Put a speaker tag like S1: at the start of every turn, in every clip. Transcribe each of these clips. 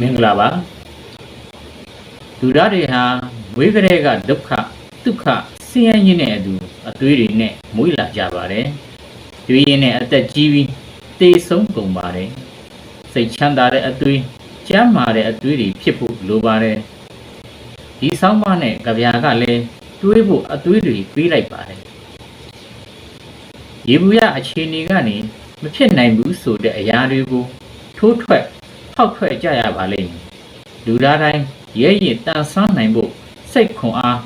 S1: မင်္ဂလာပါလူသားတွေဟာဝိကရေကဒုက္ခဒုက္ခဆင်းရဲခြင်းနဲ့အတူအသွေးတွေနဲ့မွေးလာကြပါတယ်တွေးရင်နဲ့အသက်ကြီးပြီးတေဆုံးကုန်ပါတယ်စိတ်ချမ်းသာတဲ့အသွေးကျမ်းမာတဲ့အသွေးတွေဖြစ်ဖို့လိုပါတယ်ဒီဆောင်းပါးနဲ့ကြပြာကလည်းတွေးဖို့အသွေးတွေပေးလိုက်ပါတယ်ရေဘူးရအခြေအနေကနေမဖြစ်နိုင်ဘူးဆိုတဲ့အရာတွေကိုထိုးထွက် ဖောက်ထွက်ကြရပါလိမ့်မယ်လူသားတိုင်းရဲရင်တန်ဆန်းနိုင်ဖို့စိတ်ခွန်အား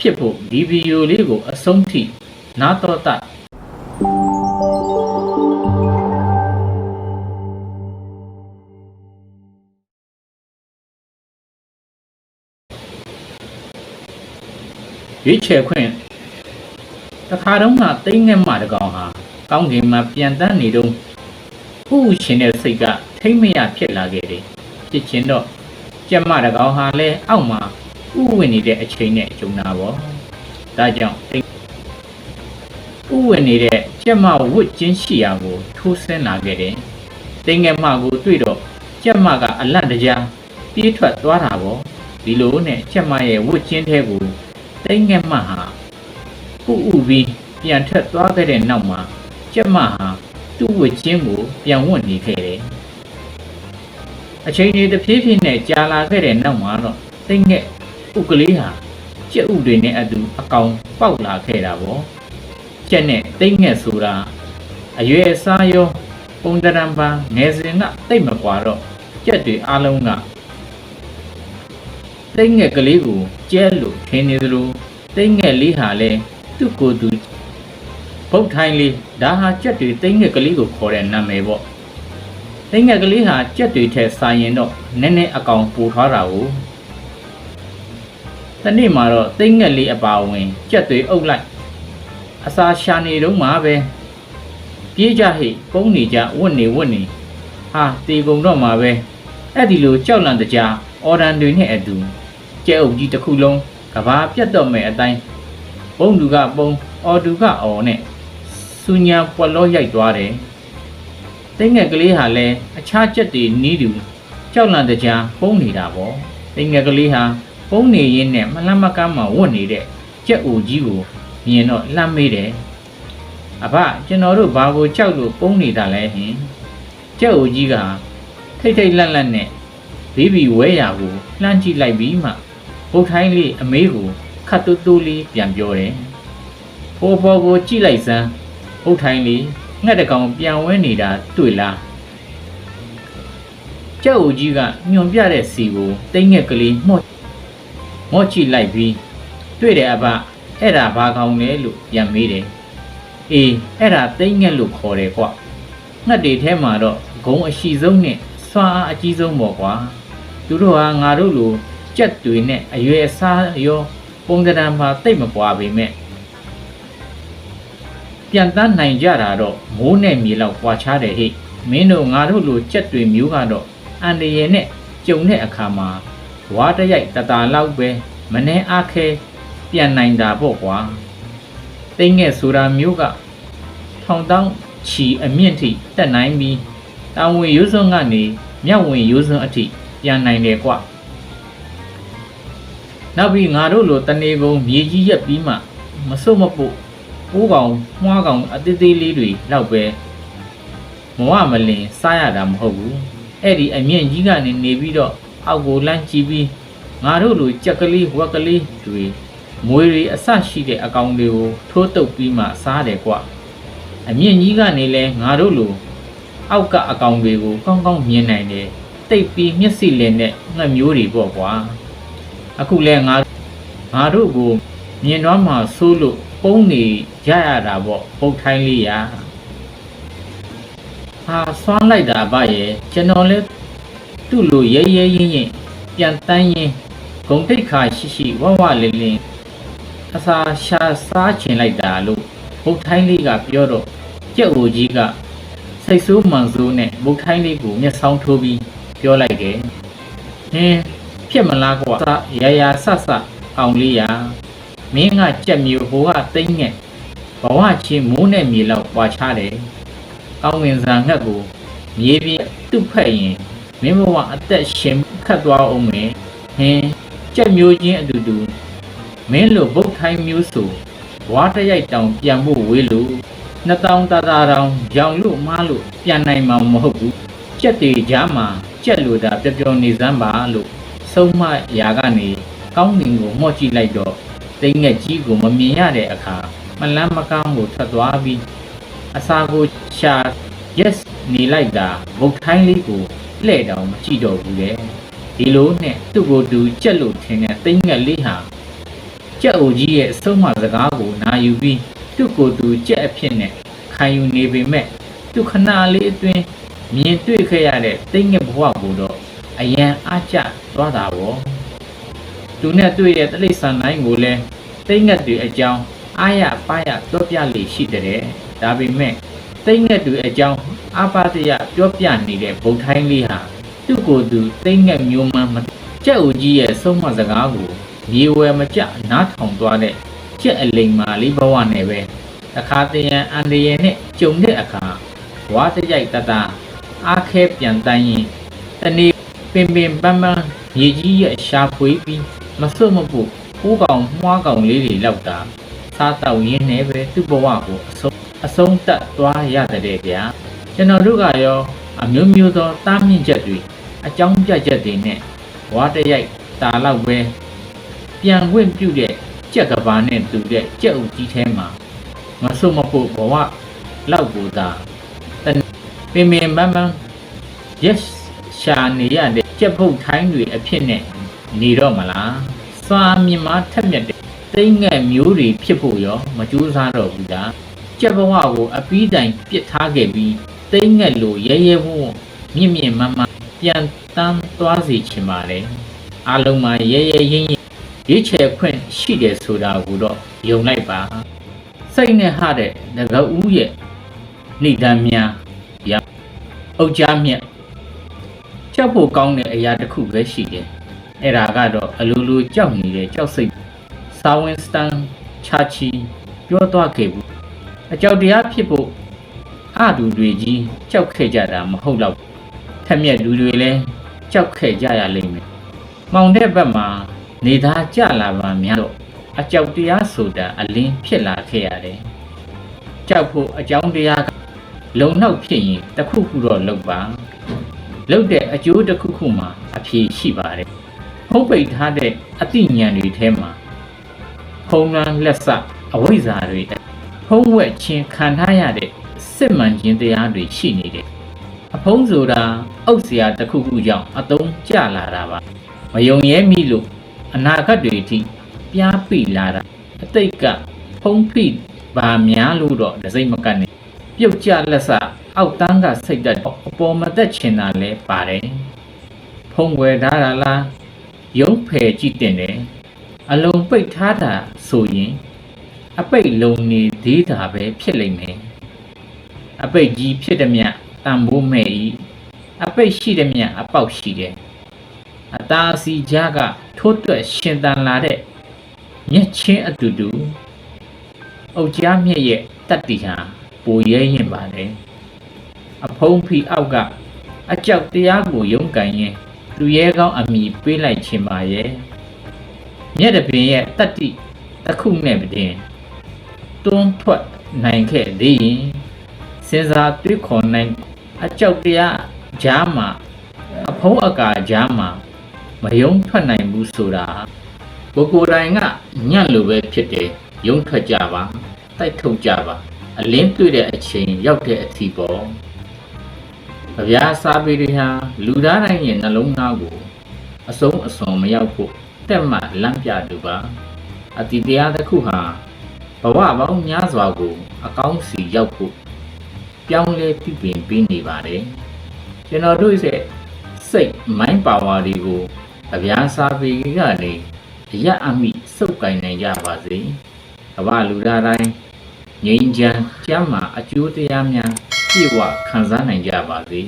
S1: ဖြစ်ဖို့ဒီဗီဒီယိုလေးကိုအဆုံးထိနားတော်တတ်ရွေးချယ်ခွင့်တခါတော့မှတိတ်ငက်မှတကောင်ဟာကောင်းကင်မှာပြန်တန်းနေတော့ဥရှင်တဲ့စိတ်က ထိမ့်မရဖြစ်လာခဲ့တယ်ဖြစ်ချင်းတော့ကျက်မတကောင်ဟာလဲအောက်မှာဥဝင်နေတဲ့အချိန်နဲ့ဂျုံတာပေါ့ဒါကြောင့်ဥဝင်နေတဲ့ကျက်မဝတ်ချင်းရှိရာကိုထိုးဆင်းလာခဲ့တယ်တိတ်ငက်မှကိုတွေ့တော့ကျက်မကအလန့်တကြားပြေးထွက်သွားတာပေါ့ဒီလိုနဲ့ကျက်မရဲ့ဝတ်ချင်းထဲကိုတိတ်ငက်မှဟာဥဥပြီးပြန်ထွက်သွားခဲ့တဲ့နောက်မှာကျက်မဟာသူ့ဝတ်ချင်းကိုပြန်ဝတ်နေခဲ့တယ် အချိန်ကြီးတစ်ဖြည်းဖြည်းနဲ့ကြာလာခဲ့တဲ့နောက်မှာတော့တိတ်ငက်ဥကလေးဟာကျက်ဥတွေနဲ့အတူအကောင်ပေါက်လာခဲ့တာပေါ့ကျက်နဲ့တိတ်ငက်ဆိုတာအရွယ်အစားရောပုံတရံပန်းငယ်စဉ်ကတိတ်မကွာတော့ကျက်တွေအလုံးကတိတ်ငက်ကလေးကိုကျဲလို့ထင်းနေသလိုတိတ်ငက်လေးဟာလည်းသူ့ကိုယ်သူဘုတ်ထိုင်းလေးဒါဟာကြက်တွေတိတ်ငက်ကလေးကိုခေါ်တဲ့နာမည်ပေါ့ တိတ်ငက်ကလေးဟာကြက်တွေထဲစာရင်တော့နည်းနည်းအကောင်ပူထွားတာကိုတနေ့မှာတော့တိတ်ငက်လေးအပါဝင်ကြက်တွေအုပ်လိုက်အစာရှာနေတော့မှပဲပြေးကြဟိကုန်းနေကြဝတ်နေဝတ်နေဟာတေကုန်တော့မှာပဲအဲ့ဒီလိုကြောက်လန့်တကြားအော်ဒန်တွေနဲ့အတူကျဲအုပ်ကြီးတစ်ခုလုံးကဘာပြတ်တော့မဲ့အတိုင်းဘုံလူကပုံအော်တူကအော်နဲ့စူညာပွက်လောရိုက်သွားတယ် တိတ်ငက်ကလေးဟာလည်းအခြားချက်တွေနီးတူကြောက်လန့်တကြားပုံနေတာပေါ့တိတ်ငက်ကလေးဟာပုံနေရင်းနဲ့မလန့်မကမ်းမှဝတ်နေတဲ့ကြက်အိုကြီးကိုမြင်တော့လှမ်းမေးတယ်အဖကျွန်တော်တို့ဘာကိုကြောက်လို့ပုံနေတာလဲဟင်ကြက်အိုကြီးကထိတ်ထိတ်လန့်လန့်နဲ့ဘီဘီဝဲရာကိုလှမ်းကြည့်လိုက်ပြီးမှဘုတ်ထိုင်းလေးအမေးကိုခတ်တူးတူးလေးပြန်ပြောတယ်။ပေါ်ပေါ်ကိုကြည့်လိုက်စမ်းဘုတ်ထိုင်းလေး ငှက်တကောင်ပြန်ဝဲနေတာတွေ့လား။ကြောက်ဦးကြီးကညွန်ပြတဲ့စီကိုတိတ်ငက်ကလေးမော့မော့ကြည့်လိုက်ပြီးတွေ့တယ်အဘအဲ့ဒါဘာကောင်လဲလို့ပြန်မေးတယ်။အေးအဲ့ဒါတိတ်ငက်လို့ခေါ်တယ်ကွ။ငှက်တွေထဲမှာတော့ဂုံအရှိဆုံးနဲ့စွာအားအကြီးဆုံးပေါ့ကွာ။သူတို့ဟာငါတို့လိုကြက်တွေနဲ့အရွယ်အစားရောပုံကံမှာတိတ်မပွားပေမဲ့ ပြန်တန်းနိုင်ကြတာတော့မိုးနဲ့မြေလောက်ပွာခြားတယ်ဟိမင်းတို့ငါတို့လိုကြက်တွေမျိုးကတော့အန်တရယ်နဲ့ကြုံတဲ့အခါမှာဝါတရိုက်တတာလောက်ပဲမနှဲအားခဲပြန်နိုင်တာပေါ့ကွာတိတ်ငဲ့ဆိုတာမျိုးကထောင်တောင်းချီအမြင့်ထိတက်နိုင်ပြီးတာဝန်ရိုးစွန်းကနေမြောက်ဝင်ရိုးစွန်းအထိပြန်နိုင်တယ်ကွာနောက်ပြီးငါတို့လိုတနေကုန်မြေကြီးရက်ပြီးမှမစွတ်မပုတ် ပိုးကောင်မွှားကောင်အသေးသေးလေးတွေလောက်ပဲမဝမလင်စားရတာမဟုတ်ဘူးအဲ့ဒီအမြင့်ကြီးကနေနေပြီးတော့အောက်ကိုလမ်းကြည့်ပြီးငါတို့လိုကြက်ကလေးဝက်ကလေးတွေမွေတွေအဆရှိတဲ့အကောင်တွေကိုထိုးတုပ်ပြီးမှစားတယ်ကွအမြင့်ကြီးကနေလဲငါတို့လိုအောက်ကအကောင်တွေကိုကောင်းကောင်းမြင်နိုင်တယ်တိတ်ပြီးမျက်စိလည်နဲ့ငှက်မျိုးတွေပေါ့ကွာအခုလဲငါငါတို့ကိုမြင်တော့မှဆိုးလို့ ပုံနေရရတာပေါ့ပုတ်ထိုင်းလေးရာဟာဆွမ်းလိုက်တာဗရဲ့ကျွန်တော်လဲသူ့လိုရဲရဲရင်ရင်ပြန်တန်းရင်ဂုံတိတ်ခါရှိရှိဝဝလင်းလင်းအစာရှာစားချင်လိုက်တာလို့ပုတ်ထိုင်းလေးကပြောတော့ကြက်အိုကြီးကစိတ်ဆိုးမှန်ဆိုးနဲ့ပုတ်ထိုင်းလေးကိုမျက်စောင်းထိုးပြီးပြောလိုက်တယ်ဟင်းဖြစ်မလားကွာရရဆဆအောင်လေးရာ မင်းကကြက်မျိုးဟိုကတိမ့်ငက်ဘဝချင်းမိုးနဲ့မြေလောက်ပွာချတယ်ကောင်းငင်စာငှက်ကိုမြေပြင်သူ့ဖက်ရင်မင်းဘဝအသက်ရှင်ခတ်သွားအောင်မယ်ဟင်းကြက်မျိုးချင်းအတူတူမင်းလိုဗုတ်ထိုင်းမျိုးဆိုဝါတရိုက်တောင်ပြန်ဖို့ဝေးလို့နှစ်တောင်တာတာတောင်ရောင်လို့မားလို့ပြန်နိုင်မှာမဟုတ်ဘူးကြက်တွေကြားမှာကြက်လိုတာပျော်ပျော်နေစမ်းပါလို့ဆုံးမရာကနေကောင်းကင်ကိုမှော့ကြည့်လိုက်တော့ တိမ်ငက်ကြီးကိုမမြင်ရတဲ့အခါမလန်းမကောင်းကိုထွက်သွားပြီးအစာကိုရှာ yes နေလိုက်တာဗုတ်ထိုင်းလေးကိုလှဲ့တောင်မကြည့်တော့ဘူးလေဒီလိုနဲ့သူ့ကိုယ်သူကြက်လို့ထင်တဲ့တိမ်ငက်လေးဟာကြက်အိုကြီးရဲ့အဆုံးအမစကားကိုနာယူပြီးသူ့ကိုယ်သူကြက်အဖြစ်နဲ့ခံယူနေပေမဲ့သူခဏလေးအတွင်းမြင်တွေ့ခဲ့ရတဲ့တိမ်ငက်ဘဝကိုတော့အယံအားကျသွားတာပေါ့ သူနဲ့တွေ့တဲ့တလိษံတိုင်းကိုလည်းတိမ်ငက်တွေအကြောင်းအားရပါရပြောပြလေရှိတဲ့ဒါပေမဲ့တိတ်ငက်သူအကြောင်းအပါတရပြောပြနေတဲ့ဗုဒ္ဓိုင်းလေးဟာသူ့ကိုယ်သူတိတ်ငက်မျိုးမှမကြက်ဦးကြီးရဲ့ဆုံးမစကားကိုမြေဝယ်မကြနားထောင်သွားတဲ့ကြက်အလိမ်မာလေးဘဝနဲ့ပဲတခါတရံအန်ဒီရဲ့နဲ့ကြုံတဲ့အခါဝါတရိုက်တတအားခဲပြန်တန်းရင်တနေ့ပင်ပင်ပန်းပန်းမြေကြီးရဲ့ရှာဖွေပြီး မစွတ်မပုကိုးကောင်မွှားကောင်လေးတွေလောက်တာစားတော့ရင်းနဲ့ပဲသူ့ဘဝကိုအဆုံးအဆုံးသတ်သွားရတဲ့ဗျာကျွန်တော်တို့ကရောအမျိုးမျိုးသောတားမြင့်ချက်တွေအကြောင်းပြချက်တွေနဲ့ဝါတရိုက်တာလောက်ပဲပြန်ခွင့်ပြုတဲ့ကြက်ကဘာနဲ့တူတဲ့ကြက်ဥကြီးထဲမှာမဆုတ်မဖို့ဘဝလောက်ကိုသာတန်ပင်ပင်ပန်းပန်း yes ရှာနေရတဲ့ကြက်ဖုတ်ထိုင်းတွေအဖြစ်နဲ့နေတော့မလား စွာမြင်မထက်မြက်တဲ့တိတ်ငက်မျိုးတွေဖြစ်ဖို့ရောမကြိုးစားတော့ဘူးလားကြက်ဘဝကိုအပီးတိုင်ပစ်ထားခဲ့ပြီးတိမ့်ငက်လိုရဲရဲဝံ့ဝံ့မြင့်မြင့်မန်းမန်းပြန်တန်းသွားစီချင်ပါလေအလုံးမှာရဲရဲရင်းရင်းရွေးချယ်ခွင့်ရှိတယ်ဆိုတာကိုတော့ယုံလိုက်ပါစိတ်နဲ့ဟတဲ့ငကဦးရဲ့ဏိဒံများရအုတ်ကြားမြက်ကြောက်ဖို့ကောင်းတဲ့အရာတစ်ခုပဲရှိတယ် အဲ့ဒါကတော့အလိုလိုကြောက်နေတဲ့ကြောက်စိတ်စာဝင်စတန်ချာချီပြောသွားခဲ့ဘူးအကြောက်တရားဖြစ်ဖို့အတူတွေကြီးကြောက်ခဲ့ကြတာမဟုတ်တော့ထက်မြက်လူတွေလည်းကြောက်ခဲ့ကြရလိမ့်မယ်။မောင်တဲ့ဘက်မှာနေသားကြလာပါများတော့အကြောက်တရားဆိုတာအလင်းဖြစ်လာခဲ့ရတယ်။ကြောက်ဖို့အကြောင်းတရားကလုံနောက်ဖြစ်ရင်တစ်ခုခုတော့လုပ်ပါ။လုပ်တဲ့အကျိုးတစ်ခုခုမှာအဖြေရှိပါတယ်။ ဖုံးပိတ်ထားတဲ့အသိဉာဏ်တွေထဲမှာဖုံးလန်းလက်စအဝိဇ္ဇာတွေဖုံးဝက်ခြင်းခံထားရတဲ့စစ်မှန်ခြင်းတရားတွေရှိနေတယ်။အဖုံးဆိုတာအုပ်စရာတစ်ခုခုကြောင့်အတုံးကျလာတာပါ။မယုံရဲမိလို့အနာဂတ်တွေအထိပြားပိလာတာအတိတ်ကဖုံးဖိပါများလို့တော့ဒစိမ့်မကတ်နဲ့ပြုတ်ကျလက်စအောက်တန်းကစိတ်သက်အပေါ်မသက်ချင်တာလဲပါတယ်။ဖုံးဝယ်ထားတာလား ရုံးဖယ်ကြည့်တင်တယ်။အလုံးပိတ်ထားတာဆိုရင် အပိတ်လုံးနေသေးတာပဲဖြစ်လိမ့်မယ်အပိတ်ကြီးဖြစ်သည်မြတ်တန်ဖိုးမဲ့ဤအပိတ်ရှိသည်မြတ်အပေါက်ရှိတယ်အသာစီကြားကထိုးတွက်ရှင်တန်လာတဲ့မျက်ချင်းအတူတူအုတ်ကြားမြက်ရဲ့တတ္တိဟာပိုရဲရင်ပါလေအဖုံးဖီအောက်ကအကြောက်တရားကိုယုံကန်ရင် လူရဲကောင်းအမိပေးလိုက်ခြင်းပါရဲ့မြက်တပင်ရဲ့တတ္တိတစ်ခုနဲ့ပင်တွန်းထွက်နိုင်ခဲ့သည်စဉ်းစားတွေးခေါ်နိုင်အကြောက်တရားကြားမှာအဖုံးအကာကြားမှာမယုံထွက်နိုင်ဘူးဆိုတာကိုကိုယ်တိုင်ကညံ့လိုပဲဖြစ်တယ်ယုံထွက်ကြပါတိုက်ထုတ်ကြပါအလင်းတွေ့တဲ့အချိန်ရောက်တဲ့အသီးပေါ် ဗျာစာပေတွေဟာလူသားတိုင်းရဲ့နှလုံးသားကိုအဆုံးအစွန်မရောက်ဖို့တက်မှလမ်းပြသူပါအတ္တိတရားတစ်ခုဟာဘဝပေါင်းများစွာကိုအကောင်းစီရောက်ဖို့ပြောင်းလဲပြုပြင်ပေးနေပါတယ်ကျွန်တော်တို့ရဲ့စိတ်မိုင်းပါဝါတွေကိုအဗျာစာပေကနေအရအမိစုပ်ကင်နိုင်ကြပါစေကမ္ဘာလူသားတိုင်းငြိမ်းချမ်းကျမ်းမာအကျိုးတရားများ ပြည့်ဝခံစားနိုင်ကြပါစေ